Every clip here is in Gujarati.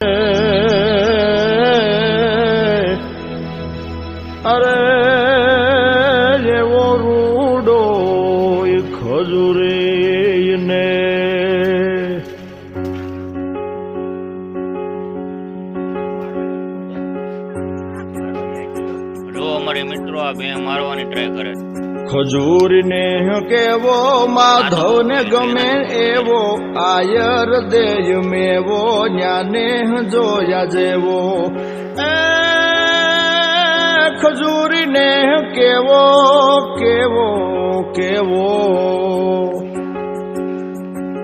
અરે એવો રૂડો એ ખજૂરી ને જો અમારે મિત્રો, આ બે મારવાની ટ્રાય કરે છે. ખજૂરીને કેવો માધવ ને ગમે એવો, આયર દેય મેવો જ્ઞાને જોયા જેવો. એ ખજૂરીને કેવો કેવો કેવો.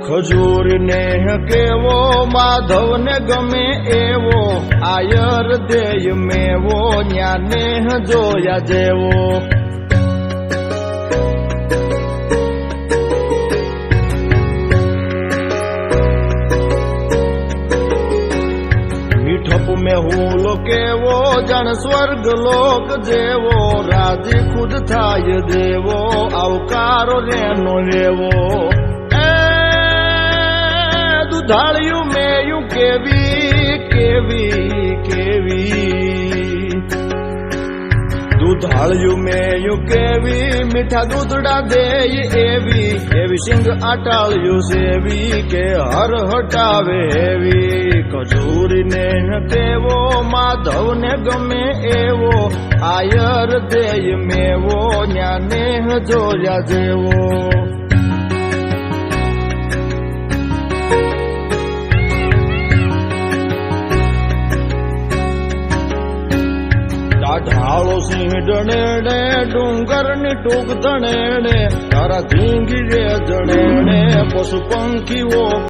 ખજૂરને કેવો માધવ ને ગમે એવો, આયર દેય મેવો જ્ઞાને જોયા જેવો. મેં હું કેવો જણ સ્વર્ગ લોક જેવો, રાજી ખુદ થાય દેવો, આવકારો રેનો લેવો. એ દુધાળિયું મેયું કેવી કેવી કેવી દૂધાળ્યું મેયું કેવી મીઠા દૂધડા દેય એવી એવી સિંગ આટાળ્યું સેવી કે હર હટાવે એવી કજૂરીને કેવો માધવ ને ગમે એવો આયર દેય મેવો ન્યાને જોયા જેવો ઢાળો સિંહ ડણેણે ડુંગરની ટૂંક ધણે તારા ધીંગી રે જણેણે પશુ પંખીઓ